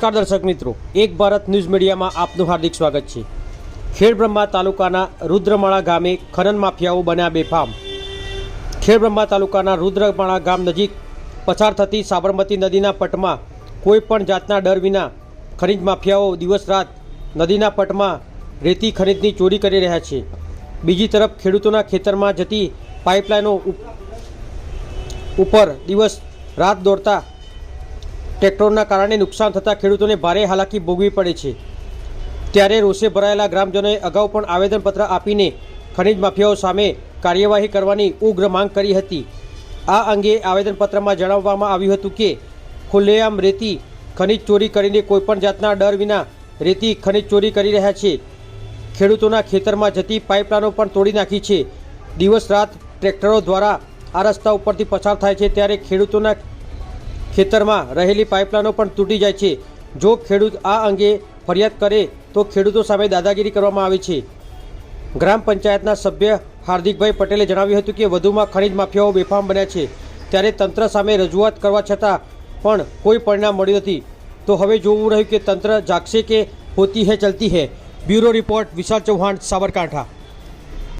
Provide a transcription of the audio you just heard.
નમસ્કાર દર્શક મિત્રો, એક ભારત ન્યૂઝ મીડિયામાં આપનું હાર્દિક સ્વાગત છે. ખેડબ્રહ્મા તાલુકાના રુદ્રમાળા ગામે ખનન માફિયાઓ બન્યા બેફામ. ખેડબ્રહ્મા તાલુકાના રુદ્રમાળા ગામ નજીક પસાર થતી સાબરમતી નદીના પટમાં કોઈ પણ જાતના ડર વિના ખનિજ માફિયાઓ દિવસ રાત નદીના પટમાં રેતી ખનિજની ચોરી કરી રહ્યા છે. બીજી તરફ ખેડૂતોના ખેતરમાં જતી પાઇપલાઇનો ઉપ- ઉપર દિવસ રાત દોડતા ટ્રેક્ટરોના કારણે નુકસાન થતાં ખેડૂતોને ભારે હાલાકી ભોગવી પડે છે. ત્યારે રોષે ભરાયેલા ગ્રામજનોએ અગાઉ પણ આવેદનપત્ર આપીને ખનિજ માફિયાઓ સામે કાર્યવાહી કરવાની ઉગ્ર માંગ કરી હતી. આ અંગે આવેદનપત્રમાં જણાવવામાં આવ્યું હતું કે, ખુલ્લેઆમ રેતી ખનિજ ચોરી કરીને કોઈપણ જાતના ડર વિના રેતી ખનિજ ચોરી કરી રહ્યા છે. ખેડૂતોના ખેતરમાં જતી પાઇપલાઇનો પણ તોડી નાખી છે. દિવસ રાત ટ્રેક્ટરો દ્વારા આ રસ્તા ઉપરથી પસાર થાય છે ત્યારે ખેડૂતોના ખેતરમાં રહેલી પાઇપલાઇનો પણ તૂટી જાય છે. જો ખેડૂત આ અંગે ફરિયાદ કરે તો ખેડૂતો સામે દાદાગીરી કરવામાં આવે છે. ગ્રામ પંચાયતના સભ્ય હાર્દિકભાઈ પટેલે જણાવ્યું હતું કે વધુમાં ખનિજ માફિયાઓ બેફામ બન્યા છે. ત્યારે તંત્ર સામે રજૂઆત કરવા છતાં પણ કોઈ પરિણામ મળ્યું નથી. તો હવે જોવું રહ્યું કે તંત્ર જાગશે કે હોતી હે ચલતી હે. Bureau report Vishal Chauhan, Sabarkantha.